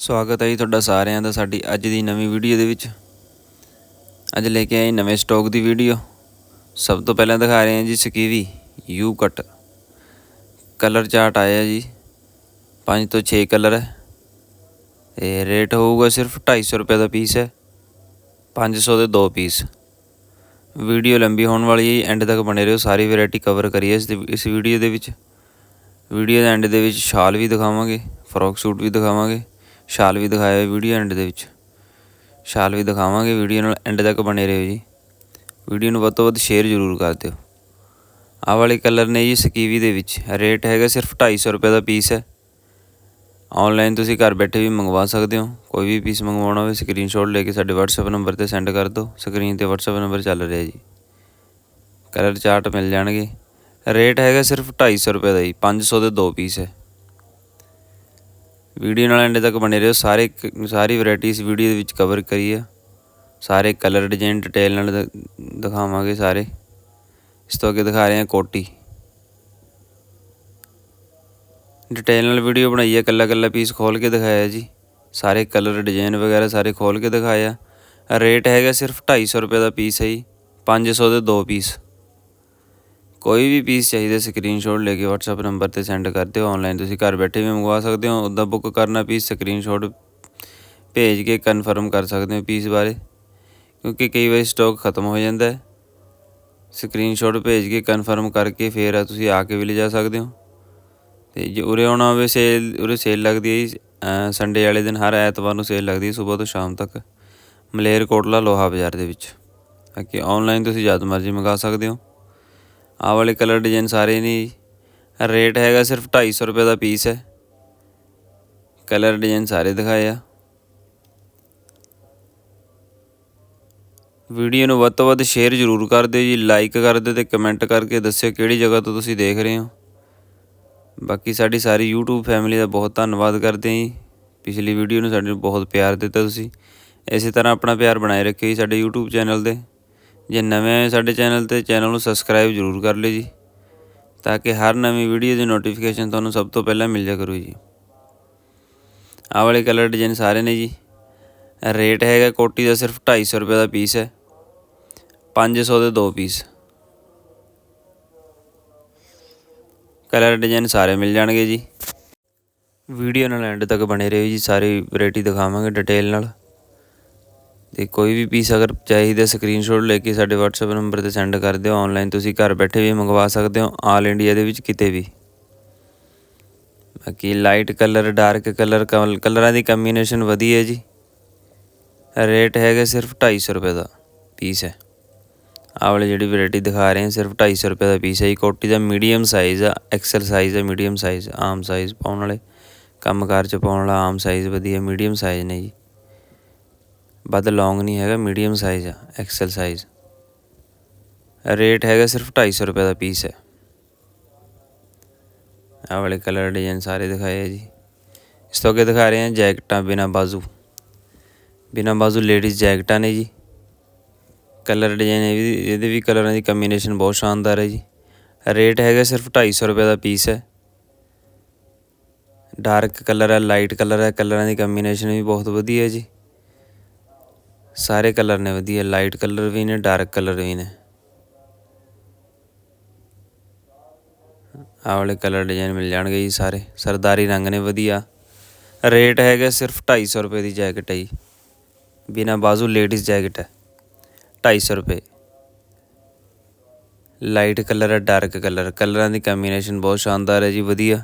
ਸਵਾਗਤ ਹੈ ਜੀ ਤੁਹਾਡਾ ਸਾਰਿਆਂ ਦਾ ਸਾਡੀ ਅੱਜ ਦੀ ਨਵੀਂ ਵੀਡੀਓ ਦੇ ਵਿੱਚ। ਅੱਜ ਲੈ ਕੇ ਆਏ ਨਵੇਂ ਸਟਾਕ ਦੀ ਵੀਡੀਓ। ਸਭ ਤੋਂ ਪਹਿਲਾਂ ਦਿਖਾ ਰਹੇ ਹਾਂ ਜੀ ਸਕੀਵੀ ਯੂ ਕੱਟ ਕਲਰ ਚਾਰਟ ਆਇਆ ਜੀ। 5 ਤੋਂ 6 ਕਲਰ ਹੈ। ਤੇ ਰੇਟ ਹੋਊਗਾ ਸਿਰਫ 250 ਰੁਪਏ ਦਾ ਪੀਸ ਹੈ। 500 ਦੇ ਦੋ ਪੀਸ। ਵੀਡੀਓ ਲੰਬੀ ਹੋਣ ਵਾਲੀ ਹੈ ਐਂਡ ਤੱਕ ਬਣੇ ਰਹੋ। ਸਾਰੀ ਵੈਰਾਈਟੀ ਕਵਰ ਕਰੀਏ ਇਸ ਦੀ- ਇਸ ਵੀਡੀਓ ਦੇ ਵਿੱਚ। ਵੀਡੀਓ ਦੇ ਐਂਡ ਦੇ ਵਿੱਚ ਸ਼ਾਲ ਵੀ ਦਿਖਾਵਾਂਗੇ। ਫਰੋਕ ਸੂਟ ਵੀ ਦਿਖਾਵਾਂਗੇ। ਸ਼ਾਲ ਵੀ ਦਿਖਾਇਆ ਵੀਡੀਓ ਐਂਡ ਦੇ ਵਿੱਚ। ਸ਼ਾਲ ਵੀ ਦਿਖਾਵਾਂਗੇ ਵੀਡੀਓ ਨਾਲ ਐਂਡ ਤੱਕ ਬਣੇ ਰਹੋ ਜੀ। ਵੀਡੀਓ ਨੂੰ ਵੱਧ ਤੋਂ ਵੱਧ ਸ਼ੇਅਰ ਜ਼ਰੂਰ ਕਰ ਦਿਓ। ਆਹ ਵਾਲੇ ਕਲਰ ਨੇ ਜੀ ਸਕੀਵੀ ਦੇ ਵਿੱਚ। ਰੇਟ ਹੈਗਾ ਸਿਰਫ 250 ਰੁਪਏ ਦਾ ਪੀਸ ਹੈ। ਆਨਲਾਈਨ ਤੁਸੀਂ ਘਰ ਬੈਠੇ ਵੀ ਮੰਗਵਾ ਸਕਦੇ ਹੋ। ਕੋਈ ਵੀ ਪੀਸ ਮੰਗਵਾਉਣਾ ਹੋਵੇ ਸਕਰੀਨਸ਼ਾਟ ਲੈ ਕੇ ਸਾਡੇ WhatsApp ਨੰਬਰ ਤੇ ਸੈਂਡ ਕਰ ਦਿਓ। ਸਕਰੀਨ ਤੇ WhatsApp ਨੰਬਰ ਚੱਲ ਰਿਹਾ ਜੀ। ਕਲਰ ਚਾਰਟ ਮਿਲ ਜਾਣਗੇ। ਰੇਟ ਹੈਗਾ ਸਿਰਫ 250 ਰੁਪਏ ਦਾ ਜੀ। 500 ਦੇ ਦੋ ਪੀਸ ਹੈ। ਵੀਡੀਓ ਨਾਲ ਐਂਡ ਤੱਕ ਬਣੇ ਰਹੋ। ਸਾਰੇ ਕ- ਸਾਰੀ ਵੈਰਾਈਟੀ ਇਸ ਵੀਡੀਓ ਦੇ ਵਿੱਚ ਕਵਰ ਕਰੀ ਆ ਸਾਰੇ ਕਲਰ ਡਿਜ਼ਾਈਨ ਡਿਟੇਲ ਨਾਲ ਦ- ਦਿਖਾਵਾਂਗੇ ਸਾਰੇ। ਇਸ ਤੋਂ ਅੱਗੇ ਦਿਖਾ ਰਹੇ ਹਾਂ ਕੋਟੀ। ਡਿਟੇਲ ਨਾਲ ਵੀਡੀਓ ਬਣਾਈ ਹੈ। ਕੱਲਾ ਕੱਲਾ ਪੀਸ ਖੋਲ ਕੇ ਦਿਖਾਇਆ ਜੀ। ਸਾਰੇ ਕਲਰ ਡਿਜ਼ਾਈਨ ਵਗੈਰਾ ਸਾਰੇ ਖੋਲ ਕੇ ਦਿਖਾਇਆ। ਰੇਟ ਹੈਗਾ ਸਿਰਫ 250 ਰੁਪਏ ਦਾ ਪੀਸ ਹੈ ਜੀ। 500 ਦੇ ਦੋ ਪੀਸ ਕੋਈ ਵੀ ਪੀਸ ਚਾਹੀਦਾ ਸਕਰੀਨਸ਼ਾਟ ਲੈ ਕੇ WhatsApp ਨੰਬਰ ਤੇ ਸੈਂਡ ਕਰ ਦਿਓ ਆਨਲਾਈਨ ਤੁਸੀਂ ਘਰ ਬੈਠੇ ਵੀ ਮੰਗਵਾ ਸਕਦੇ ਹੋ ਉੱਦਾਂ ਬੁੱਕ ਕਰਨਾ ਪੀਸ ਸਕਰੀਨਸ਼ਾਟ ਭੇਜ ਕੇ ਕਨਫਰਮ ਕਰ ਸਕਦੇ ਹੋ ਪੀਸ ਬਾਰੇ, ਕਿਉਂਕਿ ਕਈ ਵਾਰੀ ਸਟਾਕ ਖਤਮ ਹੋ ਜਾਂਦਾ ਹੈ। ਸਕਰੀਨਸ਼ਾਟ ਭੇਜ ਕੇ ਕਨਫਰਮ ਕਰਕੇ ਫਿਰ ਤੁਸੀਂ ਆ ਕੇ ਵੀ ਲਿਜਾ ਸਕਦੇ ਹੋ। ਤੇ ਜੇ ਉਰੇ ਆਉਣਾ ਹੋਵੇ ਸੇਲ ਉਰੇ ਸੇਲ ਲੱਗਦੀ ਹੈ ਜੀ ਸੰਡੇ ਵਾਲੇ ਦਿਨ ਹਰ ਐਤਵਾਰ ਨੂੰ ਸੇਲ ਲੱਗਦੀ ਹੈ, ਸਵੇਰ ਤੋਂ ਸ਼ਾਮ ਤੱਕ, ਮਲੇਰਕੋਟਲਾ ਲੋਹਾ ਬਾਜ਼ਾਰ ਦੇ ਵਿੱਚ। ਬਾਕੀ ਆਨਲਾਈਨ ਤੁਸੀਂ ਜਦ ਮਰਜ਼ੀ ਮੰਗਾ ਸਕਦੇ ਹੋ। ਆਹ ਵਾਲੇ ਕਲਰ ਡਿਜ਼ਾਈਨ ਸਾਰੇ ਨੇ ਜੀ ਰੇਟ ਹੈਗਾ ਸਿਰਫ 250 ਰੁਪਏ ਦਾ ਪੀਸ ਹੈ। ਕਲਰ ਡਿਜ਼ਾਈਨ ਸਾਰੇ ਦਿਖਾਏ ਆ। ਵੀਡੀਓ ਨੂੰ ਵੱਧ ਤੋਂ ਵੱਧ ਸ਼ੇਅਰ ਜ਼ਰੂਰ ਕਰ ਦਿਓ ਜੀ, ਲਾਈਕ ਕਰ ਦਿਓ ਤੇ ਕਮੈਂਟ ਕਰਕੇ ਦੱਸਿਓ ਕਿਹੜੀ ਜਗ੍ਹਾ ਤੋਂ ਤੁਸੀਂ ਦੇਖ ਰਹੇ ਹੋ। ਬਾਕੀ ਸਾਡੀ ਸਾਰੀ YouTube ਫੈਮਿਲੀ ਦਾ ਬਹੁਤ ਧੰਨਵਾਦ ਕਰਦੇ ਹਾਂ ਜੀ। ਪਿਛਲੀ ਵੀਡੀਓ ਨੂੰ ਸਾਡੇ ਨੂੰ ਬਹੁਤ ਪਿਆਰ ਦਿੱਤਾ ਤੁਸੀਂ। ਇਸੇ ਤਰ੍ਹਾਂ ਆਪਣਾ ਪਿਆਰ ਬਣਾਏ ਰੱਖਿਓ ਜੀ ਸਾਡੇ YouTube ਚੈਨਲ ਦੇ ਜੇ ਨਵੇਂ ਆਏ ਸਾਡੇ ਚੈਨਲ ਤੇ, ਚੈਨਲ ਨੂੰ ਸਬਸਕ੍ਰਾਈਬ ਜ਼ਰੂਰ ਕਰ ਲਿਓ ਜੀ, ਤਾਂ ਕਿ ਹਰ ਨਵੀਂ ਵੀਡੀਓ ਦੀ ਨੋਟੀਫਿਕੇਸ਼ਨ ਤੁਹਾਨੂੰ ਸਭ ਤੋਂ ਪਹਿਲਾਂ ਮਿਲ ਜਾ ਕਰੂ ਜੀ। ਆਹ ਵਾਲੇ ਕਲਰ ਡਿਜ਼ਾਈਨ ਸਾਰੇ ਨੇ ਜੀ। ਰੇਟ ਹੈਗਾ ਕੋਟੀ ਦਾ ਸਿਰਫ 250 ਰੁਪਏ ਦਾ ਪੀਸ ਹੈ। 500 ਦੇ ਦੋ ਪੀਸ ਕਲਰ ਡਿਜ਼ਾਈਨ ਸਾਰੇ ਮਿਲ ਜਾਣਗੇ ਜੀ। ਵੀਡੀਓ ਨਾਲ ਐਂਡ ਤੱਕ ਬਣੇ ਰਹੋ ਜੀ, ਸਾਰੀ ਵੈਰਾਈਟੀ ਦਿਖਾਵਾਂਗੇ ਡਿਟੇਲ ਨਾਲ। ਤੇ ਕੋਈ ਵੀ ਪੀਸ ਅਗਰ ਚਾਹੀਦਾ ਸਕਰੀਨਸ਼ਾਟ ਲੈ ਕੇ ਸਾਡੇ WhatsApp ਨੰਬਰ ਤੇ ਸੈਂਡ ਕਰ ਦਿਓ। ਆਨਲਾਈਨ ਤੁਸੀਂ ਘਰ ਬੈਠੇ ਵੀ ਮੰਗਵਾ ਸਕਦੇ ਹੋ ਆਲ ਇੰਡੀਆ ਦੇ ਵਿੱਚ ਕਿਤੇ ਵੀ। ਬਾਕੀ ਲਾਈਟ ਕਲਰ ਡਾਰਕ ਕਲਰ ਕਲਰਾਂ ਦੀ ਕੰਬੀਨੇਸ਼ਨ ਵਧੀਆ ਜੀ। ਰੇਟ ਹੈਗਾ ਸਿਰਫ 250 ਰੁਪਏ ਦਾ ਪੀਸ ਹੈ। ਆਹ ਵਾਲੀ ਜਿਹੜੀ ਵੈਰਾਈਟੀ ਦਿਖਾ ਰਹੇ ਹਾਂ, ਸਿਰਫ 250 ਰੁਪਏ ਦਾ ਪੀਸ ਹੈ ਜੀ। ਕੋਟੀ ਦਾ ਮੀਡੀਅਮ ਸਾਈਜ਼ ਆ ਐਕਸਲ ਸਾਈਜ਼ ਆ ਮੀਡੀਅਮ ਸਾਈਜ਼ ਆਮ ਸਾਈਜ਼ ਪਾਉਣ ਵਾਲੇ। ਕੰਮਕਾਰ ਚ ਪਾਉਣ ਵਾਲਾ ਆਮ ਸਾਈਜ਼ ਵਧੀਆ ਮੀਡੀਅਮ ਸਾਈਜ਼ ਨੇ ਜੀ। ਵੱਧ ਲੌਂਗ ਨਹੀਂ ਹੈਗਾ ਮੀਡੀਅਮ ਸਾਈਜ਼ ਆ ਐਕਸਲ ਸਾਈਜ਼ ਰੇਟ ਹੈਗਾ ਸਿਰਫ 250 ਰੁਪਏ ਦਾ ਪੀਸ ਹੈ। ਆਹ ਵਾਲੇ ਕਲਰ ਡਿਜ਼ਾਈਨ ਸਾਰੇ ਦਿਖਾਏ ਆ ਜੀ। ਇਸ ਤੋਂ ਅੱਗੇ ਦਿਖਾ ਰਹੇ ਹਾਂ ਜੈਕਟਾਂ ਬਿਨਾ ਬਾਜ਼ੂ। ਬਿਨਾ ਬਾਜ਼ੂ ਲੇਡੀਜ਼ ਜੈਕਟਾਂ ਨੇ ਜੀ। ਕਲਰ ਡਿਜ਼ਾਈਨ ਇਹ ਵੀ, ਇਹਦੇ ਵੀ ਕਲਰਾਂ ਦੀ ਕੰਬੀਨੇਸ਼ਨ ਬਹੁਤ ਸ਼ਾਨਦਾਰ ਹੈ ਜੀ। ਰੇਟ ਹੈਗਾ ਸਿਰਫ 250 ਰੁਪਏ ਦਾ ਪੀਸ ਹੈ। ਡਾਰਕ ਕਲਰ ਹੈ ਲਾਈਟ ਕਲਰ ਹੈ ਕਲਰਾਂ ਦੀ ਕੰਬੀਨੇਸ਼ਨ ਵੀ ਬਹੁਤ ਵਧੀਆ ਹੈ ਜੀ। ਸਾਰੇ ਕਲਰ ਨੇ ਵਧੀਆ, ਲਾਈਟ ਕਲਰ ਵੀ ਨੇ, ਡਾਰਕ ਕਲਰ ਵੀ ਨੇ। ਆਹ ਵਾਲੇ ਕਲਰ ਡਿਜ਼ਾਈਨ ਮਿਲ ਜਾਣਗੇ ਜੀ ਸਾਰੇ। ਸਰਦਾਰੀ ਰੰਗ ਨੇ ਵਧੀਆ। ਰੇਟ ਹੈਗਾ ਸਿਰਫ 250 ਰੁਪਏ ਦੀ ਜੈਕਟ ਹੈ ਜੀ। ਬਿਨਾ ਬਾਜ਼ੂ ਲੇਡੀਜ਼ ਜੈਕਟ ਹੈ। 250 ਰੁਪਏ। ਲਾਈਟ ਕਲਰ ਹੈ, ਡਾਰਕ ਕਲਰ। ਕਲਰਾਂ ਦੀ ਕੰਬੀਨੇਸ਼ਨ ਬਹੁਤ ਸ਼ਾਨਦਾਰ ਹੈ ਜੀ, ਵਧੀਆ।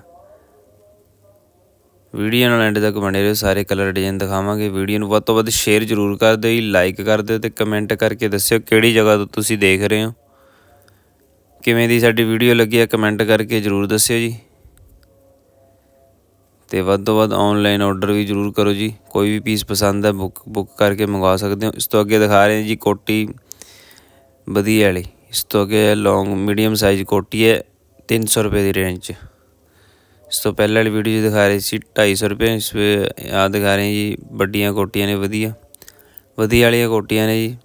ਵੀਡੀਓ ਨਾਲ ਐਂਡ ਤੱਕ ਬਣੇ ਰਹੋ, ਸਾਰੇ ਕਲਰ ਡਿਜ਼ਾਈਨ ਦਿਖਾਵਾਂਗੇ। ਵੀਡੀਓ ਨੂੰ ਵੱਧ ਤੋਂ ਵੱਧ ਸ਼ੇਅਰ ਜ਼ਰੂਰ ਕਰ ਦਿਓ ਜੀ ਲਾਈਕ ਕਰ ਦਿਓ ਤੇ ਕਮੈਂਟ ਕਰਕੇ ਦੱਸਿਓ ਕਿਹੜੀ ਜਗ੍ਹਾ ਤੋਂ ਤੁਸੀਂ ਦੇਖ ਰਹੇ ਹੋ। ਕਿਵੇਂ ਦੀ ਸਾਡੀ ਵੀਡੀਓ ਲੱਗੀ ਹੈ ਕਮੈਂਟ ਕਰਕੇ ਜ਼ਰੂਰ ਦੱਸਿਓ ਜੀ। ਤੇ ਵੱਧ ਤੋਂ ਵੱਧ ਆਨਲਾਈਨ ਆਰਡਰ ਵੀ ਜ਼ਰੂਰ ਕਰੋ ਜੀ। ਕੋਈ ਵੀ ਪੀਸ ਪਸੰਦ ਹੈ ਬੁੱਕ ਬੁੱਕ ਕਰਕੇ ਮੰਗਵਾ ਸਕਦੇ ਹੋ। ਇਸ ਤੋਂ ਅੱਗੇ ਦਿਖਾ ਰਹੇ ਹਾਂ ਜੀ ਕੋਟੀ ਵਧੀਆ ਵਾਲੀ। ਇਸ ਤੋਂ ਅੱਗੇ ਲੌਂਗ ਮੀਡੀਅਮ ਸਾਈਜ਼ ਕੋਟੀ ਹੈ 300 ਰੁਪਏ ਦੀ ਰੇਂਜ 'ਚ ਇਸ ਤੋਂ ਪਹਿਲਾਂ ਵਾਲੀ ਵੀਡੀਓ 'ਚ ਦਿਖਾ ਰਹੇ ਸੀ 250 ਰੁਪਏ ਇਸ ਆ ਦਿਖਾ ਰਹੇ ਜੀ, ਵੱਡੀਆਂ ਕੋਟੀਆਂ ਨੇ ਵਧੀਆ। ਵਧੀਆ ਵਾਲੀਆਂ ਕੋਟੀਆਂ ਨੇ ਜੀ।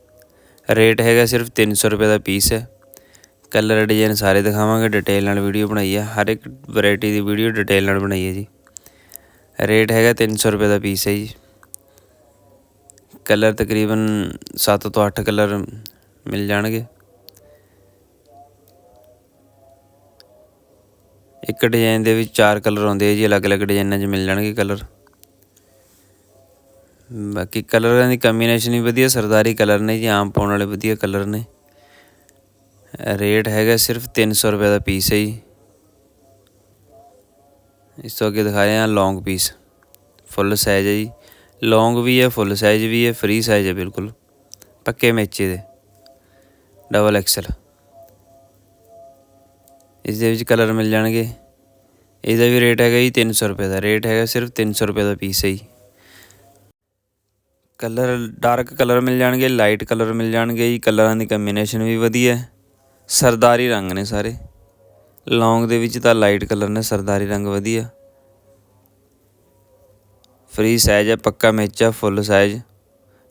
ਰੇਟ ਹੈਗਾ ਸਿਰਫ 300 ਰੁਪਏ ਦਾ ਪੀਸ ਹੈ। ਕਲਰ ਡਿਜ਼ਾਈਨ ਸਾਰੇ ਦਿਖਾਵਾਂਗੇ ਡਿਟੇਲ ਨਾਲ ਵੀਡੀਓ ਬਣਾਈ ਹੈ ਹਰ ਇੱਕ ਵੈਰਾਈਟੀ ਦੀ ਵੀਡੀਓ ਡਿਟੇਲ ਨਾਲ ਬਣਾਈ ਹੈ ਜੀ। ਰੇਟ ਹੈਗਾ 300 ਰੁਪਏ ਦਾ ਪੀਸ ਹੈ ਜੀ। ਕਲਰ ਤਕਰੀਬਨ 7 ਤੋਂ 8 ਕਲਰ ਮਿਲ ਜਾਣਗੇ। ਇੱਕ ਡਿਜ਼ਾਈਨ ਦੇ ਵਿੱਚ ਚਾਰ ਕਲਰ ਆਉਂਦੇ ਆ ਜੀ, ਅਲੱਗ-ਅਲੱਗ ਡਿਜ਼ਾਈਨਾਂ 'ਚ ਮਿਲ ਜਾਣਗੇ ਕਲਰ ਬਾਕੀ ਕਲਰਾਂ ਦੀ ਕੰਬੀਨੇਸ਼ਨ ਵੀ ਵਧੀਆ, ਸਰਦਾਰੀ ਕਲਰ ਨੇ ਜੀ, ਆਮ ਪਾਉਣ ਵਾਲੇ ਵਧੀਆ ਕਲਰ ਨੇ। ਰੇਟ ਹੈਗਾ ਸਿਰਫ 300 ਰੁਪਏ ਦਾ ਪੀਸ ਹੈ ਜੀ। ਇਸ ਤੋਂ ਅੱਗੇ ਦਿਖਾ ਰਹੇ ਹਾਂ ਲੌਂਗ ਪੀਸ ਫੁੱਲ ਸਾਈਜ਼ ਹੈ ਜੀ। ਲੌਂਗ ਵੀ ਹੈ ਫੁੱਲ ਸਾਈਜ਼ ਵੀ ਹੈ ਫ੍ਰੀ ਸਾਈਜ਼ ਹੈ ਬਿਲਕੁਲ। ਪੱਕੇ ਮੇਚੇ ਦੇ। ਡਬਲ ਐਕਸਲ ਇਸ ਦੇ ਵਿੱਚ ਕਲਰ ਮਿਲ ਜਾਣਗੇ। ਇਹਦਾ ਵੀ ਰੇਟ ਹੈਗਾ ਜੀ 300 ਰੁਪਏ ਦਾ। ਰੇਟ ਹੈਗਾ ਸਿਰਫ 300 ਰੁਪਏ ਦਾ ਪੀਸ ਹੈ ਜੀ। ਕਲਰ ਡਾਰਕ ਕਲਰ ਮਿਲ ਜਾਣਗੇ ਲਾਈਟ ਕਲਰ ਮਿਲ ਜਾਣਗੇ ਜੀ। ਕਲਰਾਂ ਦੀ ਕੰਬੀਨੇਸ਼ਨ ਵੀ ਵਧੀਆ ਹੈ। ਸਰਦਾਰੀ ਰੰਗ ਨੇ ਸਾਰੇ। ਲੌਂਗ ਦੇ ਵਿੱਚ ਤਾਂ ਲਾਈਟ ਕਲਰ ਨੇ, ਸਰਦਾਰੀ ਰੰਗ ਵਧੀਆ। ਫ੍ਰੀ ਸਾਈਜ਼ ਹੈ, ਪੱਕਾ ਮੇਚਾ ਫੁੱਲ ਸਾਈਜ਼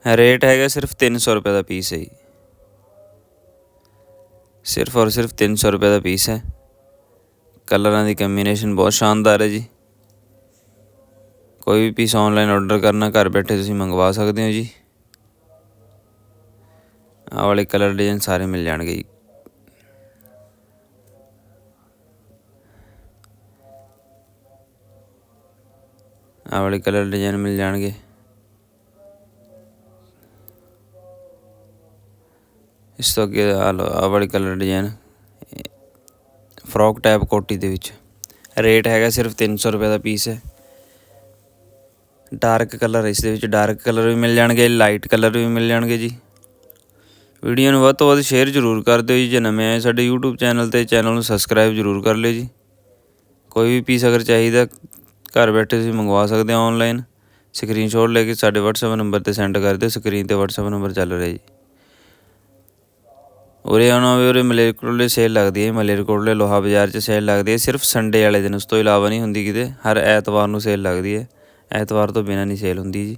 ਰੇਟ ਹੈਗਾ ਸਿਰਫ 300 ਰੁਪਏ ਦਾ ਪੀਸ ਹੈ ਜੀ। ਸਿਰਫ ਔਰ ਸਿਰਫ 300 ਰੁਪਏ ਦਾ ਪੀਸ ਹੈ। ਕਲਰਾਂ ਦੀ ਕੰਬੀਨੇਸ਼ਨ ਬਹੁਤ ਸ਼ਾਨਦਾਰ ਹੈ ਜੀ। ਕੋਈ ਵੀ ਪੀਸ ਆਨਲਾਈਨ ਆਰਡਰ ਕਰਨਾ, ਘਰ ਬੈਠੇ ਤੁਸੀਂ ਮੰਗਵਾ ਸਕਦੇ ਹੋ ਜੀ। ਆਹ ਵਾਲੇ ਕਲਰ ਡਿਜ਼ਾਈਨ ਸਾਰੇ ਮਿਲ ਜਾਣਗੇ ਜੀ। ਆਹ ਵਾਲੇ ਕਲਰ ਡਿਜ਼ਾਈਨ ਮਿਲ ਜਾਣਗੇ। ਇਸ ਤੋਂ ਅੱਗੇ ਆਹ ਲਓ, ਆਹ ਵਾਲੇ ਕਲਰ ਡਿਜ਼ਾਈਨ ਫਰੋਕ ਟਾਈਪ ਕੋਟੀ ਦੇ ਵਿੱਚ। ਰੇਟ ਹੈਗਾ ਸਿਰਫ 300 ਰੁਪਏ ਦਾ ਪੀਸ ਹੈ। ਡਾਰਕ ਕਲਰ ਇਸ ਦੇ ਵਿੱਚ ਡਾਰਕ ਕਲਰ ਵੀ ਮਿਲ ਜਾਣਗੇ, ਲਾਈਟ ਕਲਰ ਵੀ ਮਿਲ ਜਾਣਗੇ ਜੀ। ਵੀਡੀਓ ਨੂੰ ਵੱਧ ਤੋਂ ਵੱਧ ਸ਼ੇਅਰ ਜ਼ਰੂਰ ਕਰ ਦਿਓ ਜੀ, ਜੇ ਨਵੇਂ ਆਏ ਸਾਡੇ YouTube ਚੈਨਲ ਤੇ, ਚੈਨਲ ਨੂੰ ਸਬਸਕ੍ਰਾਈਬ ਜ਼ਰੂਰ ਕਰ ਲਿਓ ਜੀ। ਕੋਈ ਵੀ ਪੀਸ ਅਗਰ ਚਾਹੀਦਾ, ਘਰ ਬੈਠੇ ਤੁਸੀਂ ਮੰਗਵਾ ਸਕਦੇ ਹੋ ਆਨਲਾਈਨ ਸਕਰੀਨਸ਼ਾਟ ਲੈ ਕੇ ਸਾਡੇ WhatsApp ਨੰਬਰ ਤੇ ਸੈਂਡ ਕਰ ਦਿਓ ਸਕਰੀਨ ਤੇ WhatsApp ਨੰਬਰ ਚੱਲ ਰਿਹਾ ਜੀ। ਉਰੇ ਆਉਣਾ ਹੋਵੇ, ਉਰੇ ਮਲੇਰਕੋਟਲੇ ਸੇਲ ਲੱਗਦੀ ਹੈ ਮਲੇਰਕੋਟਲੇ ਲੋਹਾ ਬਾਜ਼ਾਰ 'ਚ ਸੇਲ ਲੱਗਦੀ ਹੈ, ਸਿਰਫ ਸੰਡੇ ਵਾਲੇ ਦਿਨ, ਉਸ ਤੋਂ ਇਲਾਵਾ ਨਹੀਂ ਹੁੰਦੀ ਕਿਤੇ, ਹਰ ਐਤਵਾਰ ਨੂੰ ਸੇਲ ਲੱਗਦੀ ਹੈ। ਐਤਵਾਰ ਤੋਂ ਬਿਨਾਂ ਨਹੀਂ ਸੇਲ ਹੁੰਦੀ ਜੀ।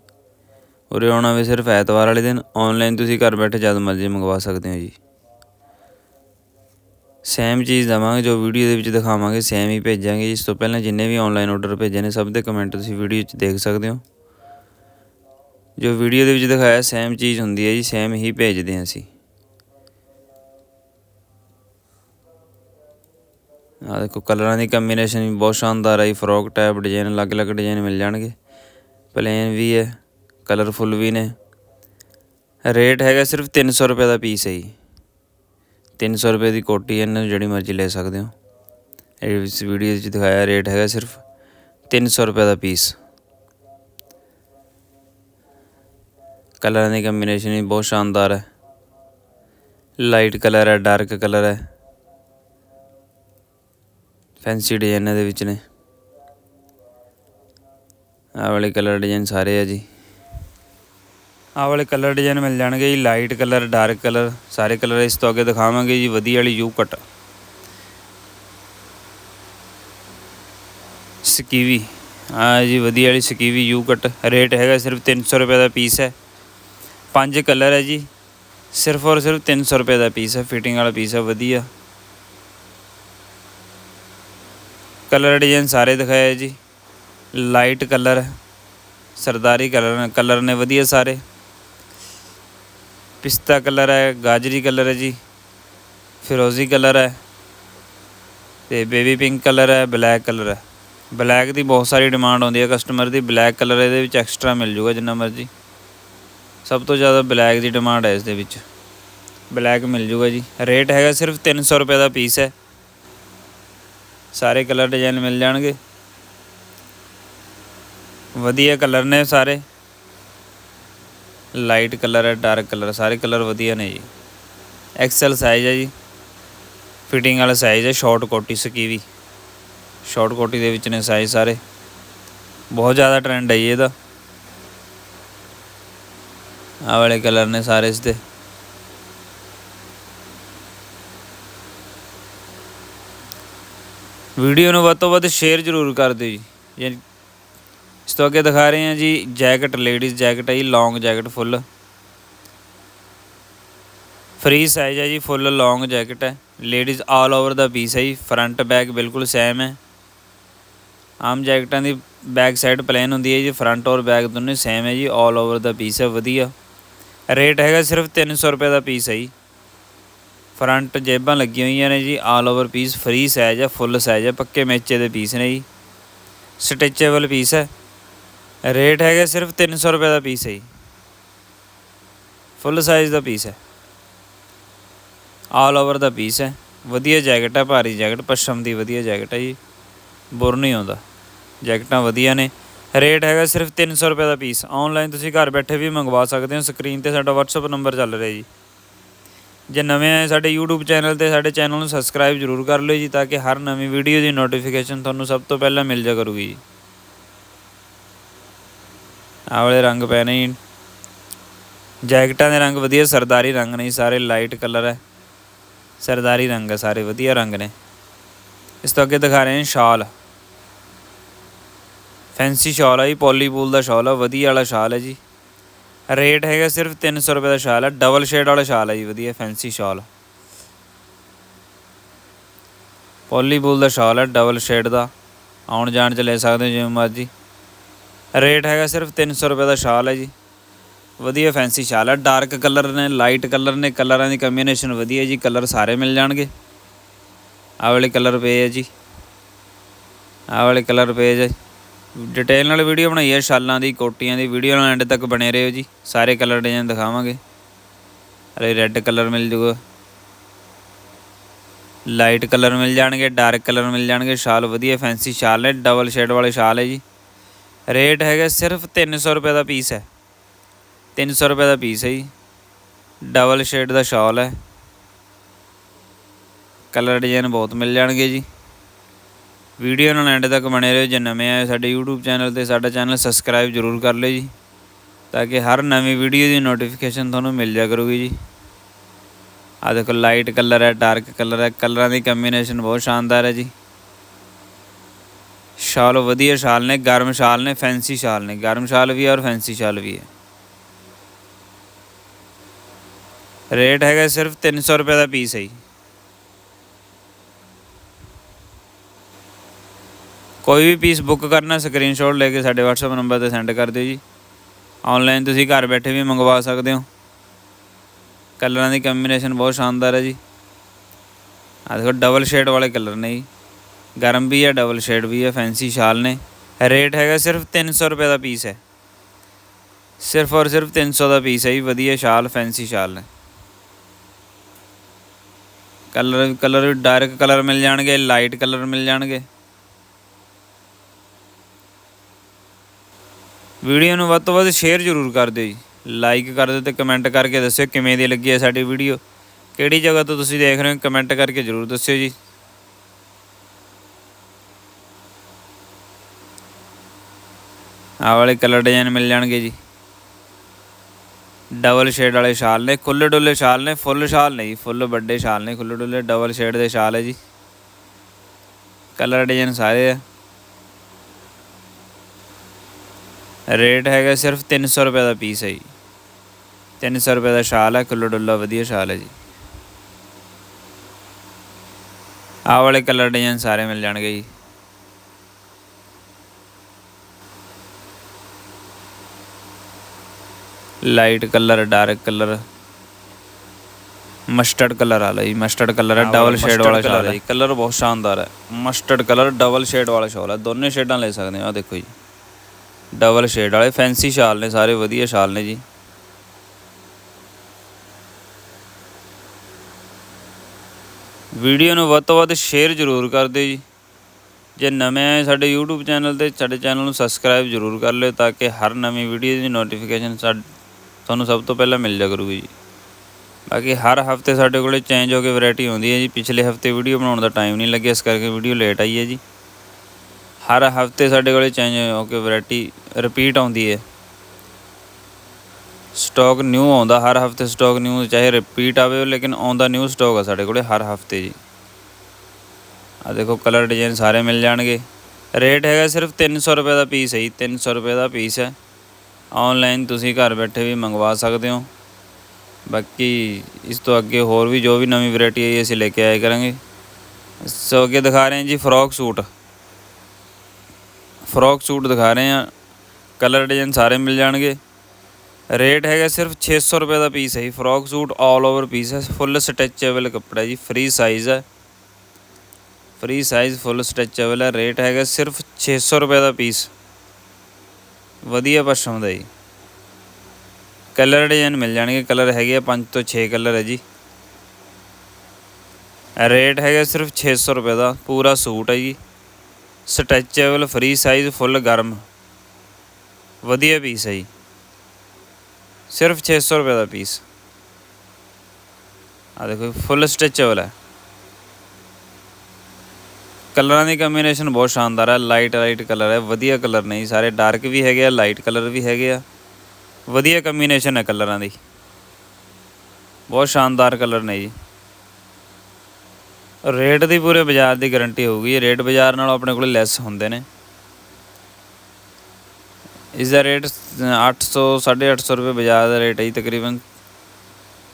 ਉਰੇ ਆਉਣਾ ਹੋਵੇ ਸਿਰਫ ਐਤਵਾਰ ਵਾਲੇ ਦਿਨ ਆਨਲਾਈਨ ਤੁਸੀਂ ਘਰ ਬੈਠੇ ਜਦ ਮਰਜ਼ੀ ਮੰਗਵਾ ਸਕਦੇ ਹੋ ਜੀ। ਸੇਮ ਚੀਜ਼ ਦਵਾਂਗੇ, ਜੋ ਵੀਡੀਓ ਦੇ ਵਿੱਚ ਦਿਖਾਵਾਂਗੇ ਸੇਮ ਹੀ ਭੇਜਾਂਗੇ ਇਸ ਤੋਂ ਪਹਿਲਾਂ ਜਿੰਨੇ ਵੀ ਆਨਲਾਈਨ ਆਰਡਰ ਭੇਜੇ ਨੇ, ਸਭ ਦੇ ਕਮੈਂਟ ਤੁਸੀਂ ਵੀਡੀਓ 'ਚ ਦੇਖ ਸਕਦੇ ਹੋ। ਜੋ ਵੀਡੀਓ ਦੇ ਵਿੱਚ ਦਿਖਾਇਆ ਸੇਮ ਚੀਜ਼ ਹੁੰਦੀ ਹੈ ਜੀ ਸੇਮ ਹੀ ਭੇਜਦੇ ਹਾਂ ਅਸੀਂ। ਆ ਦੇਖੋ ਕਲਰਾਂ ਦੀ ਕੰਬੀਨੇਸ਼ਨ ਵੀ ਬਹੁਤ ਸ਼ਾਨਦਾਰ ਹੈ ਜੀ ਫਰੋਕ ਟਾਈਪ ਡਿਜ਼ਾਈਨ ਅਲੱਗ-ਅਲੱਗ ਡਿਜ਼ਾਈਨ ਮਿਲ ਜਾਣਗੇ। ਪਲੇਨ ਵੀ ਹੈ ਕਲਰਫੁੱਲ ਵੀ ਨੇ। ਰੇਟ ਹੈਗਾ ਸਿਰਫ 300 ਰੁਪਏ ਦਾ ਪੀਸ ਹੈ ਜੀ। 300 ਰੁਪਏ ਦੀ ਕੋਟੀ ਇਹਨਾਂ ਨੂੰ ਜਿਹੜੀ ਮਰਜ਼ੀ ਲੈ ਸਕਦੇ ਹੋ। ਇਹ ਇਸ ਵੀਡੀਓ ਵਿੱਚ ਦਿਖਾਇਆ ਰੇਟ ਹੈਗਾ ਸਿਰਫ 300 ਰੁਪਏ ਦਾ ਪੀਸ ਕਲਰਾਂ ਦੀ ਕੰਬੀਨੇਸ਼ਨ ਵੀ ਬਹੁਤ ਸ਼ਾਨਦਾਰ ਹੈ। ਲਾਈਟ ਕਲਰ ਹੈ ਡਾਰਕ ਕਲਰ ਹੈ। ਫੈਂਸੀ ਡਿਜ਼ਾਈਨਾਂ ਦੇ ਵਿੱਚ ਨੇ। ਆਹ ਵਾਲੇ ਕਲਰ ਡਿਜ਼ਾਈਨ ਸਾਰੇ ਆ ਜੀ। ਆਹ ਵਾਲੇ ਕਲਰ ਡਿਜ਼ਾਈਨ ਮਿਲ ਜਾਣਗੇ ਜੀ ਲਾਈਟ ਕਲਰ ਡਾਰਕ ਕਲਰ ਸਾਰੇ ਕਲਰ ਇਸ ਤੋਂ ਅੱਗੇ ਦਿਖਾਵਾਂਗੇ ਜੀ, ਵਧੀਆ ਵਾਲੀ ਯੂ ਕਟ ਸਕੀਵੀ ਆ ਜੀ ਵਧੀਆ ਵਾਲੀ ਸਕੀਵੀ ਯੂ ਕਟ ਰੇਟ ਹੈਗਾ ਸਿਰਫ 300 ਰੁਪਏ ਦਾ ਪੀਸ ਹੈ। ਪੰਜ ਕਲਰ ਹੈ ਜੀ, ਸਿਰਫ ਔਰ ਸਿਰਫ 300 ਰੁਪਏ ਦਾ ਪੀਸ ਹੈ ਫਿਟਿੰਗ ਵਾਲਾ ਪੀਸ ਹੈ, ਵਧੀਆ। ਕਲਰ ਡਿਜ਼ਾਈਨ ਸਾਰੇ ਦਿਖਾਏ ਜੀ। ਲਾਈਟ ਕਲਰ, ਸਰਦਾਰੀ ਕਲਰ ਕਲਰ ਨੇ ਵਧੀਆ ਸਾਰੇ। ਪਿਸਤਾ ਕਲਰ ਹੈ, ਗਾਜਰੀ ਕਲਰ ਹੈ ਜੀ, ਫਿਰੋਜ਼ੀ ਕਲਰ ਹੈ ਤੇ ਬੇਬੀ ਪਿੰਕ ਕਲਰ ਹੈ ਬਲੈਕ ਕਲਰ ਹੈ। ਬਲੈਕ ਦੀ ਬਹੁਤ ਸਾਰੀ ਡਿਮਾਂਡ ਆਉਂਦੀ ਹੈ ਕਸਟਮਰ ਦੀ ਬਲੈਕ ਕਲਰ ਇਹਦੇ ਵਿੱਚ ਐਕਸਟਰਾ ਮਿਲ ਜੂਗਾ ਜਿੰਨਾ ਮਰਜ਼ੀ। ਸਭ ਤੋਂ ਜ਼ਿਆਦਾ ਬਲੈਕ ਦੀ ਡਿਮਾਂਡ ਹੈ ਇਸ ਦੇ ਵਿੱਚ। ਬਲੈਕ ਮਿਲ ਜੂਗਾ ਜੀ। ਰੇਟ ਹੈਗਾ ਸਿਰਫ 300 ਰੁਪਏ ਦਾ ਪੀਸ ਹੈ। ਸਾਰੇ ਕਲਰ ਡਿਜ਼ਾਈਨ ਮਿਲ ਜਾਣਗੇ। ਵਧੀਆ ਕਲਰ ਨੇ ਸਾਰੇ। ਲਾਈਟ ਕਲਰ ਹੈ, ਡਾਰਕ ਕਲਰ, ਸਾਰੇ ਕਲਰ ਵਧੀਆ ਨੇ ਜੀ। ਐਕਸਲ ਸਾਈਜ਼ ਹੈ ਜੀ। ਫਿਟਿੰਗ ਵਾਲਾ ਸਾਈਜ਼ ਹੈ ਸ਼ਾਰਟ ਕੋਟੀ ਸਕੀਵੀ ਸ਼ਾਰਟ ਕੋਟੀ ਦੇ ਵਿੱਚ ਨੇ ਸਾਈਜ਼ ਸਾਰੇ। ਬਹੁਤ ਜ਼ਿਆਦਾ ਟ੍ਰੈਂਡ ਹੈ ਜੀ ਇਹਦਾ। ਆ ਵਾਲੇ ਕਲਰ ਨੇ ਸਾਰੇ ਇਸ ਦੇ। ਵੀਡੀਓ ਨੂੰ ਵੱਧ ਤੋਂ ਵੱਧ ਸ਼ੇਅਰ ਜ਼ਰੂਰ ਕਰ ਦਿਓ ਜੀ। ਯਾਨੀ ਇਸ ਤੋਂ ਅੱਗੇ ਦਿਖਾ ਰਹੇ ਹਾਂ ਜੀ ਜੈਕਟ ਲੇਡੀਜ਼ ਜੈਕਟ ਹੈ ਜੀ long jacket full free size ਹੈ ਜੀ ਫੁੱਲ ਲੌਂਗ ਜੈਕਟ ਹੈ ਲੇਡੀਜ਼ ਆਲ ਓਵਰ ਦਾ ਪੀਸ ਹੈ ਜੀ ਫਰੰਟ ਬੈਕ ਬਿਲਕੁਲ ਸੇਮ ਹੈ ਆਮ ਜੈਕਟਾਂ ਦੀ ਬੈਕ ਸਾਈਡ ਪਲੇਨ ਹੁੰਦੀ ਹੈ ਜੀ ਫਰੰਟ ਔਰ ਬੈਕ ਦੋਨੇ ਸੇਮ ਹੈ ਜੀ ਆਲ ਓਵਰ ਦਾ ਪੀਸ ਹੈ ਵਧੀਆ। ਰੇਟ ਹੈਗਾ ਸਿਰਫ 300 ਰੁਪਏ ਦਾ ਪੀਸ ਹੈ ਜੀ। ਫਰੰਟ ਜੇਬਾਂ ਲੱਗੀਆਂ ਹੋਈਆਂ ਨੇ ਜੀ all over piece free size ਹੈ ਫੁੱਲ ਸਾਈਜ਼ ਹੈ ਪੱਕੇ ਮੇਚੇ ਦੇ ਪੀਸ ਨੇ ਜੀ। ਸਟਿਚੇਬਲ ਪੀਸ ਹੈ ਰੇਟ ਹੈਗਾ ਸਿਰਫ 300 ਰੁਪਏ ਦਾ ਪੀਸ ਹੈ ਜੀ। ਫੁੱਲ ਸਾਈਜ਼ ਦਾ ਪੀਸ ਹੈ। ਆਲ ਓਵਰ ਦਾ ਪੀਸ ਹੈ। ਵਧੀਆ ਜੈਕਟ ਹੈ ਭਾਰੀ ਜੈਕਟ ਪਸ਼ਮ ਦੀ ਵਧੀਆ ਜੈਕਟ ਹੈ ਜੀ। ਬੁਰ ਨਹੀਂ ਆਉਂਦਾ। ਜੈਕਟਾਂ ਵਧੀਆ ਨੇ। ਰੇਟ ਹੈਗਾ ਸਿਰਫ 300 ਰੁਪਏ ਦਾ ਪੀਸ ਆਨਲਾਈਨ ਤੁਸੀਂ ਘਰ ਬੈਠੇ ਵੀ ਮੰਗਵਾ ਸਕਦੇ ਹੋ। ਸਕਰੀਨ ਤੇ ਸਾਡਾ WhatsApp ਨੰਬਰ ਚੱਲ ਰਿਹਾ ਜੀ। ਜੇ ਨਵੇਂ ਆਏ ਸਾਡੇ YouTube ਚੈਨਲ ਤੇ, ਸਾਡੇ ਚੈਨਲ ਨੂੰ ਸਬਸਕ੍ਰਾਈਬ ਜ਼ਰੂਰ ਕਰ ਲਿਓ ਜੀ, ਤਾਂ ਕਿ ਹਰ ਨਵੀਂ ਵੀਡੀਓ ਦੀ ਨੋਟੀਫਿਕੇਸ਼ਨ ਤੁਹਾਨੂੰ ਸਭ ਤੋਂ ਪਹਿਲਾਂ ਮਿਲ ਜਾ ਕਰੂਗੀ ਜੀ। ਆਹ ਵਾਲੇ ਰੰਗ ਪਏ ਨੇ ਜੈਕਟਾਂ ਦੇ ਰੰਗ ਵਧੀਆ, ਸਰਦਾਰੀ ਰੰਗ ਨੇ ਸਾਰੇ ਲਾਈਟ ਕਲਰ ਹੈ। ਸਰਦਾਰੀ ਰੰਗ ਹੈ, ਸਾਰੇ ਵਧੀਆ ਰੰਗ ਨੇ। ਇਸ ਤੋਂ ਅੱਗੇ ਦਿਖਾ ਰਹੇ ਹਾਂ ਸ਼ਾਲ। ਫੈਂਸੀ ਸ਼ਾਲ ਹੈ ਜੀ ਪੋਲੀਪੂਲ ਦਾ ਸ਼ਾਲ ਹੈ ਵਧੀਆ ਵਾਲਾ ਸ਼ਾਲ ਹੈ ਜੀ। ਰੇਟ ਹੈਗਾ ਸਿਰਫ 300 ਰੁਪਏ ਦਾ ਸ਼ਾਲ ਹੈ ਡਬਲ ਸ਼ੇਡ ਵਾਲਾ ਸ਼ਾਲ ਹੈ ਜੀ, ਵਧੀਆ ਫੈਂਸੀ ਸ਼ਾਲ। ਪੋਲੀਪੂਲ ਦਾ ਸ਼ਾਲ ਹੈ ਡਬਲ ਸ਼ੇਡ ਦਾ। ਆਉਣ ਜਾਣ ਚ ਲੈ ਸਕਦੇ ਹੋ ਜਿਵੇਂ ਮਰਜ਼ੀ। ਰੇਟ ਹੈਗਾ ਸਿਰਫ 300 ਰੁਪਏ ਦਾ ਸ਼ਾਲ ਹੈ ਜੀ। ਵਧੀਆ ਫੈਂਸੀ ਸ਼ਾਲ ਹੈ ਡਾਰਕ ਕਲਰ ਨੇ ਲਾਈਟ ਕਲਰ ਨੇ ਕਲਰਾਂ ਦੀ ਕੰਬੀਨੇਸ਼ਨ ਵਧੀਆ ਜੀ ਕਲਰ ਸਾਰੇ ਮਿਲ ਜਾਣਗੇ। ਆਹ ਵਾਲੇ ਕਲਰ ਪਏ ਹੈ ਜੀ। ਆਹ ਵਾਲੇ ਕਲਰ ਪਏ ਜੀ। ਡਿਟੇਲ ਨਾਲ ਵੀਡੀਓ ਬਣਾਈ ਹੈ ਸ਼ਾਲਾਂ ਦੀ, ਕੋਟੀਆਂ ਦੀ, ਵੀਡੀਓ ਨਾਲ ਐਂਡ ਤੱਕ ਬਣੇ ਰਹੋ ਜੀ। ਸਾਰੇ ਕਲਰ ਡਿਜ਼ਾਈਨ ਦਿਖਾਵਾਂਗੇ। ਅਰੇ ਰੈੱਡ ਕਲਰ ਮਿਲ ਜੂਗਾ। ਲਾਈਟ ਕਲਰ ਮਿਲ ਜਾਣਗੇ ਡਾਰਕ ਕਲਰ ਮਿਲ ਜਾਣਗੇ ਸ਼ਾਲ ਵਧੀਆ ਫੈਂਸੀ ਸ਼ਾਲ ਨੇ ਡਬਲ ਸ਼ੇਡ ਵਾਲੇ ਸ਼ਾਲ ਹੈ ਜੀ। ਰੇਟ ਹੈਗਾ ਸਿਰਫ 300 ਰੁਪਏ ਦਾ ਪੀਸ ਹੈ। 300 ਰੁਪਏ ਦਾ ਪੀਸ ਹੈ ਜੀ। ਡਬਲ ਸ਼ੇਡ ਦਾ ਸ਼ਾਲ ਹੈ। ਕਲਰ ਡਿਜ਼ਾਈਨ ਬਹੁਤ ਮਿਲ ਜਾਣਗੇ ਜੀ। ਵੀਡੀਓ ਨਾਲ ਐਂਡ ਤੱਕ ਬਣੇ ਰਹੋ, ਜੇ ਨਵੇਂ ਆਏ ਸਾਡੇ YouTube ਚੈਨਲ ਤੇ, ਸਾਡਾ ਚੈਨਲ ਸਬਸਕ੍ਰਾਈਬ ਜ਼ਰੂਰ ਕਰ ਲਿਓ ਜੀ, ਤਾਂ ਕਿ ਹਰ ਨਵੀਂ ਵੀਡੀਓ ਦੀ ਨੋਟੀਫਿਕੇਸ਼ਨ ਤੁਹਾਨੂੰ ਮਿਲ ਜਾ ਕਰੂਗੀ ਜੀ। ਆ ਦੇਖੋ ਲਾਈਟ ਕਲਰ ਹੈ ਡਾਰਕ ਕਲਰ ਹੈ ਕਲਰਾਂ ਦੀ ਕੰਬੀਨੇਸ਼ਨ ਬਹੁਤ ਸ਼ਾਨਦਾਰ ਹੈ ਜੀ। ਸ਼ਾਲ ਵਧੀਆ ਸ਼ਾਲ ਨੇ, ਗਰਮ ਸ਼ਾਲ ਨੇ ਫੈਂਸੀ ਸ਼ਾਲ ਨੇ, ਗਰਮ ਸ਼ਾਲ ਵੀ ਹੈ ਔਰ ਫੈਂਸੀ ਸ਼ਾਲ ਵੀ ਹੈ। ਰੇਟ ਹੈਗਾ ਸਿਰਫ 300 ਰੁਪਏ ਦਾ ਪੀਸ ਹੈ ਜੀ। ਕੋਈ ਵੀ ਪੀਸ ਬੁੱਕ ਕਰਨਾ ਸਕਰੀਨਸ਼ਾਟ ਲੈ ਕੇ ਸਾਡੇ WhatsApp ਨੰਬਰ ਤੇ ਸੈਂਡ ਕਰ ਦਿਓ ਜੀ। ਆਨਲਾਈਨ ਤੁਸੀਂ ਘਰ ਬੈਠੇ ਵੀ ਮੰਗਵਾ ਸਕਦੇ ਹੋ। ਕਲਰਾਂ ਦੀ ਕੰਬੀਨੇਸ਼ਨ ਬਹੁਤ ਸ਼ਾਨਦਾਰ ਹੈ ਜੀ। ਆ ਦੇਖੋ ਡਬਲ ਸ਼ੇਡ ਵਾਲੇ ਕਲਰ ਨੇ ਜੀ। ਗਰਮ ਵੀ ਹੈ ਡਬਲ ਸ਼ੇਡ ਵੀ ਹੈ ਫੈਂਸੀ ਸ਼ਾਲ ਨੇ। ਰੇਟ ਹੈਗਾ ਸਿਰਫ 300 ਰੁਪਏ ਦਾ ਪੀਸ ਹੈ। ਸਿਰਫ ਔਰ ਸਿਰਫ 300 ਦਾ ਪੀਸ ਹੈ ਜੀ, ਵਧੀਆ ਸ਼ਾਲ ਫੈਂਸੀ ਸ਼ਾਲ ਨੇ। ਕਲਰ ਕਲਰ ਡਾਰਕ ਕਲਰ ਮਿਲ ਜਾਣਗੇ ਲਾਈਟ ਕਲਰ ਮਿਲ ਜਾਣਗੇ। ਵੀਡੀਓ ਨੂੰ ਵੱਧ ਤੋਂ ਵੱਧ ਸ਼ੇਅਰ ਜ਼ਰੂਰ ਕਰ ਦਿਓ ਜੀ। ਲਾਈਕ ਕਰ ਦਿਓ ਤੇ ਕਮੈਂਟ ਕਰਕੇ ਦੱਸਿਓ ਕਿਵੇਂ ਦੀ ਲੱਗੀ ਹੈ ਸਾਡੀ ਵੀਡੀਓ। ਕਿਹੜੀ ਜਗ੍ਹਾ ਤੋਂ ਤੁਸੀਂ ਦੇਖ ਰਹੇ ਹੋ ਕਮੈਂਟ ਕਰਕੇ ਜ਼ਰੂਰ ਦੱਸਿਓ ਜੀ। ਆਹ ਵਾਲੇ ਕਲਰ ਡਿਜ਼ਾਈਨ ਮਿਲ ਜਾਣਗੇ ਜੀ। ਡਬਲ ਸ਼ੇਡ ਵਾਲੇ ਸ਼ਾਲ ਨੇ ਖੁੱਲੇ ਡੁੱਲੇ ਸ਼ਾਲ ਨੇ ਫੁੱਲ ਸ਼ਾਲ ਨਹੀਂ ਫੁੱਲ ਵੱਡੇ ਸ਼ਾਲ ਨੇ ਖੁੱਲੇ ਡੁੱਲੇ ਡਬਲ ਸ਼ੇਡ ਦੇ ਸ਼ਾਲ ਹੈ ਜੀ। ਕਲਰ ਡਿਜ਼ਾਈਨ ਸਾਰੇ ਆ। ਰੇਟ ਹੈਗਾ ਸਿਰਫ 300 ਰੁਪਏ ਦਾ ਪੀਸ ਹੈ ਜੀ। 300 ਰੁਪਏ ਦਾ ਸ਼ਾਲ ਹੈ ਖੁੱਲਾ ਡੁੱਲਾ ਵਧੀਆ ਸ਼ਾਲ ਹੈ ਜੀ। ਆਹ ਵਾਲੇ ਕਲਰ ਡਿਜ਼ਾਈਨ ਸਾਰੇ ਮਿਲ ਜਾਣਗੇ ਜੀ। Light colour dark colour mustard colour ਵਾਲਾ ਜੀ ਮਸਟਰਡ ਕਲਰ ਹੈ ਡਬਲ ਸ਼ੇਡ ਵਾਲਾ ਸ਼ਾਲ ਹੈ। ਕਲਰ ਬਹੁਤ ਸ਼ਾਨਦਾਰ ਹੈ। ਮਸਟਰਡ ਕਲਰ ਡਬਲ ਸ਼ੇਡ ਵਾਲਾ ਸ਼ਾਲ ਹੈ ਦੋਨੇ ਸ਼ੇਡਾਂ ਲੈ ਸਕਦੇ ਆ ਦੇਖੋ ਜੀ। ਡਬਲ ਸ਼ੇਡ ਵਾਲੇ ਫੈਂਸੀ ਸ਼ਾਲ ਨੇ ਸਾਰੇ, ਵਧੀਆ ਸ਼ਾਲ ਨੇ ਜੀ। ਵੀਡੀਓ ਨੂੰ ਵੱਧ ਤੋਂ ਵੱਧ ਸ਼ੇਅਰ ਜ਼ਰੂਰ ਕਰ ਦਿਓ ਜੀ। ਜੇ ਨਵੇਂ ਆਏ ਸਾਡੇ YouTube ਚੈਨਲ ਤੇ, ਸਾਡੇ ਚੈਨਲ ਨੂੰ ਸਬਸਕ੍ਰਾਈਬ ਜ਼ਰੂਰ ਕਰ ਲਿਓ ਤਾਂ ਕਿ ਹਰ ਨਵੀਂ ਵੀਡੀਓ ਦੀ ਨੋਟੀਫਿਕੇਸ਼ਨ ਤੁਹਾਨੂੰ ਸਭ ਤੋਂ ਪਹਿਲਾਂ ਮਿਲ ਜਾ ਕਰੂਗੀ ਜੀ। ਬਾਕੀ ਹਰ ਹਫ਼ਤੇ ਸਾਡੇ ਕੋਲੇ ਚੇਂਜ ਹੋ ਕੇ ਵੈਰਾਈਟੀ ਆਉਂਦੀ ਹੈ ਜੀ। ਪਿਛਲੇ ਹਫ਼ਤੇ ਵੀਡੀਓ ਬਣਾਉਣ ਦਾ ਟਾਈਮ ਨਹੀਂ ਲੱਗਿਆ, ਇਸ ਕਰਕੇ ਵੀਡੀਓ ਲੇਟ ਆਈ ਹੈ ਜੀ। ਹਰ ਹਫ਼ਤੇ ਸਾਡੇ ਕੋਲੇ ਚੇਂਜ ਹੋ ਕੇ ਵੈਰਾਈਟੀ ਰਿਪੀਟ ਆਉਂਦੀ ਹੈ। ਸਟਾਕ ਨਿਊ ਆਉਂਦਾ, ਹਰ ਹਫ਼ਤੇ ਸਟਾਕ ਨਿਊ ਚਾਹੇ ਰਿਪੀਟ ਆਵੇ, ਲੇਕਿਨ ਆਉਂਦਾ ਨਿਊ ਸਟਾਕ ਆ ਸਾਡੇ ਕੋਲੇ ਹਰ ਹਫ਼ਤੇ ਜੀ। ਆ ਦੇਖੋ ਕਲਰ ਡਿਜ਼ਾਈਨ ਸਾਰੇ ਮਿਲ ਜਾਣਗੇ। ਰੇਟ ਹੈਗਾ ਸਿਰਫ 300 ਰੁਪਏ ਦਾ ਪੀਸ ਹੈ ਜੀ 300 ਰੁਪਏ ਦਾ ਪੀਸ ਹੈ। ਆਨਲਾਈਨ ਤੁਸੀਂ ਘਰ ਬੈਠੇ ਵੀ ਮੰਗਵਾ ਸਕਦੇ ਹੋ। ਬਾਕੀ ਇਸ ਤੋਂ ਅੱਗੇ ਹੋਰ ਵੀ ਜੋ ਵੀ ਨਵੀਂ ਵੈਰਾਈਟੀ ਆਈ ਅਸੀਂ ਲੈ ਕੇ ਆਏ ਕਰਾਂਗੇ। ਸੋ ਅੱਗੇ ਦਿਖਾ ਰਹੇ ਹਾਂ ਜੀ ਫਰੋਕ ਸੂਟ। ਫਰੋਕ ਸੂਟ ਦਿਖਾ ਰਹੇ ਹਾਂ। ਕਲਰ ਡਿਜ਼ਾਈਨ ਸਾਰੇ ਮਿਲ ਜਾਣਗੇ। ਰੇਟ ਹੈਗਾ ਸਿਰਫ 600 ਰੁਪਏ ਦਾ ਪੀਸ ਹੈ ਜੀ। Frock suit all over piece ਹੈ। ਫੁੱਲ ਸਟੈਚੇਬਲ ਕੱਪੜਾ ਜੀ। ਫ੍ਰੀ ਸਾਈਜ਼ ਹੈ। ਫ੍ਰੀ ਸਾਈਜ਼ ਫੁੱਲ ਸਟੈਚੇਬਲ ਹੈ। ਰੇਟ ਹੈਗਾ ਸਿਰਫ 600 ਰੁਪਏ ਦਾ ਪੀਸ ਵਧੀਆ ਪਸ਼ਮ ਦਾ ਜੀ। ਕਲਰ ਡਿਜ਼ਾਈਨ ਮਿਲ ਜਾਣਗੇ। ਕਲਰ ਹੈਗੇ ਆ 5 ਤੋਂ 6 ਕਲਰ ਹੈ ਜੀ। ਰੇਟ ਹੈਗਾ ਸਿਰਫ 600 ਰੁਪਏ ਦਾ। ਪੂਰਾ ਸੂਟ ਹੈ ਜੀ। ਸਟ੍ਰੈਚੇਬਲ, ਫਰੀ ਸਾਈਜ਼, ਫੁੱਲ ਗਰਮ। ਵਧੀਆ ਪੀਸ ਹੈ ਜੀ। ਸਿਰਫ 600 ਰੁਪਏ ਦਾ ਪੀਸ ਆ ਦੇਖੋ ਫੁੱਲ ਸਟ੍ਰੈਚੇਬਲ ਹੈ। ਕਲਰਾਂ ਦੀ ਕੰਬੀਨੇਸ਼ਨ ਬਹੁਤ ਸ਼ਾਨਦਾਰ ਹੈ। ਲਾਈਟ ਲਾਈਟ ਕਲਰ ਹੈ। ਵਧੀਆ ਕਲਰ ਨਹੀਂ ਸਾਰੇ। ਡਾਰਕ ਵੀ ਹੈਗੇ ਆ ਲਾਈਟ ਕਲਰ ਵੀ ਹੈਗੇ ਆ। ਵਧੀਆ ਕੰਬੀਨੇਸ਼ਨ ਹੈ ਕਲਰਾਂ ਦੀ। ਬਹੁਤ ਸ਼ਾਨਦਾਰ ਕਲਰ ਨੇ ਜੀ। ਰੇਟ ਦੀ ਪੂਰੇ ਬਾਜ਼ਾਰ ਦੀ ਗਾਰੰਟੀ ਹੋਊਗੀ। ਰੇਟ ਬਾਜ਼ਾਰ ਨਾਲੋਂ ਆਪਣੇ ਕੋਲ ਲੈਸ ਹੁੰਦੇ ਨੇ। ਇਸ ਦਾ ਰੇਟ 800 850 ਰੁਪਏ ਬਾਜ਼ਾਰ ਦਾ ਰੇਟ ਹੈ ਜੀ ਤਕਰੀਬਨ।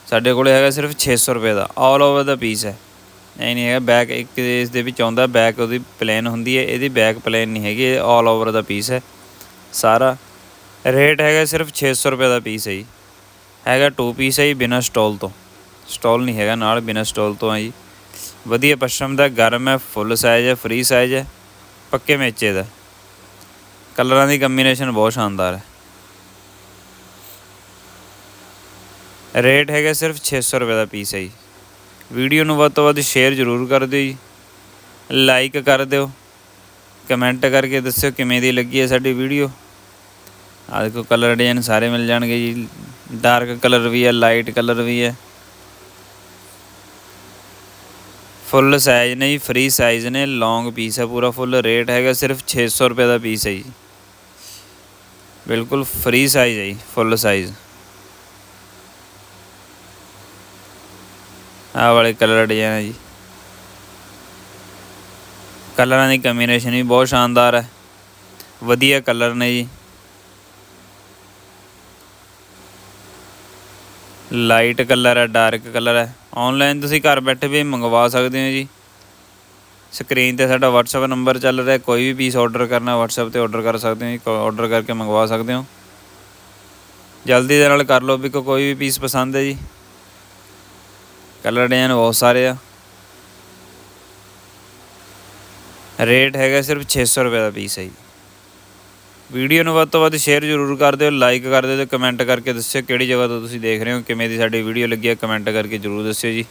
ਸਾਡੇ ਕੋਲੇ ਹੈਗਾ ਸਿਰਫ 600 ਰੁਪਏ ਦਾ। ਆਲ ਓਵਰ ਦਾ ਪੀਸ ਹੈ। ਇਹ ਨਹੀਂ ਹੈਗਾ ਬੈਕ ਇੱਕ ਇਸ ਦੇ ਵਿੱਚ ਆਉਂਦਾ ਬੈਕ ਉਹਦੀ ਪਲੇਨ ਹੁੰਦੀ ਹੈ। ਇਹਦੀ ਬੈਕ ਪਲੇਨ ਨਹੀਂ ਹੈਗੀ, ਇਹ ਆਲ ਓਵਰ ਦਾ ਪੀਸ ਹੈ। ਸਾਰਾ ਰੇਟ ਹੈਗਾ ਸਿਰਫ 600 ਰੁਪਏ ਦਾ ਪੀਸ ਹੈ ਜੀ। ਹੈਗਾ 2 ਪੀਸ ਹੈ ਜੀ ਬਿਨਾ ਸਟੋਲ ਤੋਂ। ਸਟੋਲ ਨਹੀਂ ਹੈਗਾ, ਨਾਲ ਬਿਨਾ ਸਟੋਲ ਤੋਂ ਹੈ ਜੀ। ਵਧੀਆ ਪਸ਼ਮ ਦਾ, ਗਰਮ ਹੈ, ਫੁੱਲ ਸਾਈਜ਼ ਹੈ ਫ੍ਰੀ ਸਾਈਜ਼ ਹੈ, ਪੱਕੇ ਮੇਚੇ ਦਾ। ਕਲਰਾਂ ਦੀ ਕੰਬੀਨੇਸ਼ਨ ਬਹੁਤ ਸ਼ਾਨਦਾਰ ਹੈ। ਰੇਟ ਹੈਗਾ ਸਿਰਫ 600 ਰੁਪਏ ਦਾ ਪੀਸ ਹੈ ਜੀ। ਵੀਡੀਓ ਨੂੰ ਵੱਧ ਤੋਂ ਵੱਧ ਸ਼ੇਅਰ ਜ਼ਰੂਰ ਕਰ ਦਿਓ ਜੀ। ਲਾਈਕ ਕਰ ਦਿਓ। ਕਮੈਂਟ ਕਰਕੇ ਦੱਸਿਓ ਕਿਵੇਂ ਦੀ ਲੱਗੀ ਹੈ ਸਾਡੀ ਵੀਡੀਓ। ਆ ਦੇਖੋ ਕਲਰ ਡਿਜ਼ਾਈਨ ਸਾਰੇ ਮਿਲ ਜਾਣਗੇ ਜੀ। ਡਾਰਕ ਕਲਰ ਵੀ ਹੈ ਲਾਈਟ ਕਲਰ ਵੀ ਹੈ। ਫੁੱਲ ਸਾਈਜ਼ ਨੇ ਜੀ ਫ੍ਰੀ ਸਾਈਜ਼ ਨੇ ਲੌਂਗ ਪੀਸ ਹੈ ਪੂਰਾ ਫੁੱਲ ਰੇਟ ਹੈਗਾ ਸਿਰਫ 600 ਰੁਪਏ ਦਾ ਪੀਸ ਹੈ ਜੀ। ਬਿਲਕੁਲ ਫ੍ਰੀ ਸਾਈਜ਼ ਹੈ ਜੀ, ਫੁੱਲ ਸਾਈਜ਼ ਆਹ ਵਾਲੇ ਕਲਰ ਡਿਜ਼ਾਈਨ ਹੈ ਜੀ। ਕਲਰਾਂ ਦੀ ਕੰਬੀਨੇਸ਼ਨ ਵੀ ਬਹੁਤ ਸ਼ਾਨਦਾਰ ਹੈ। ਵਧੀਆ ਕਲਰ ਨੇ ਜੀ। ਲਾਈਟ ਕਲਰ ਹੈ ਡਾਰਕ ਕਲਰ ਹੈ। ਆਨਲਾਈਨ ਤੁਸੀਂ ਘਰ ਬੈਠੇ ਵੀ ਮੰਗਵਾ ਸਕਦੇ ਹੋ ਜੀ। ਸਕਰੀਨ ਤੇ ਸਾਡਾ WhatsApp ਨੰਬਰ ਚੱਲ ਰਿਹਾ, ਕੋਈ ਵੀ ਪੀਸ ਆਰਡਰ ਕਰਨਾ, WhatsApp ਤੇ ਆਰਡਰ ਕਰ ਸਕਦੇ ਹੋ ਜੀ ਆਰਡਰ ਕਰਕੇ ਮੰਗਵਾ ਸਕਦੇ ਹੋ। ਜਲਦੀ ਦੇ ਨਾਲ ਕਰ ਲਓ ਵੀ ਕੋਈ ਵੀ ਪੀਸ ਪਸੰਦ ਹੈ ਜੀ। ਕਲਰ ਡਿਜ਼ਾਈਨ ਬਹੁਤ ਸਾਰੇ ਆ। ਰੇਟ ਹੈਗਾ ਸਿਰਫ 600 ਰੁਪਏ ਦਾ ਪੀਸ ਹੈ ਜੀ। ਵੀਡੀਓ ਨੂੰ ਵੱਧ ਤੋਂ ਵੱਧ ਸ਼ੇਅਰ ਜ਼ਰੂਰ ਕਰ ਦਿਓ ਲਾਈਕ ਕਰ ਦਿਓ ਤੇ ਕਮੈਂਟ ਕਰਕੇ ਦੱਸਿਓ ਕਿਹੜੀ ਜਗ੍ਹਾ ਤੋਂ ਤੁਸੀਂ ਦੇਖ ਰਹੇ ਹੋ, ਕਿਵੇਂ ਦੀ ਸਾਡੀ ਵੀਡੀਓ ਲੱਗੀ ਹੈ ਕਮੈਂਟ ਕਰਕੇ ਜ਼ਰੂਰ ਦੱਸਿਓ ਜੀ।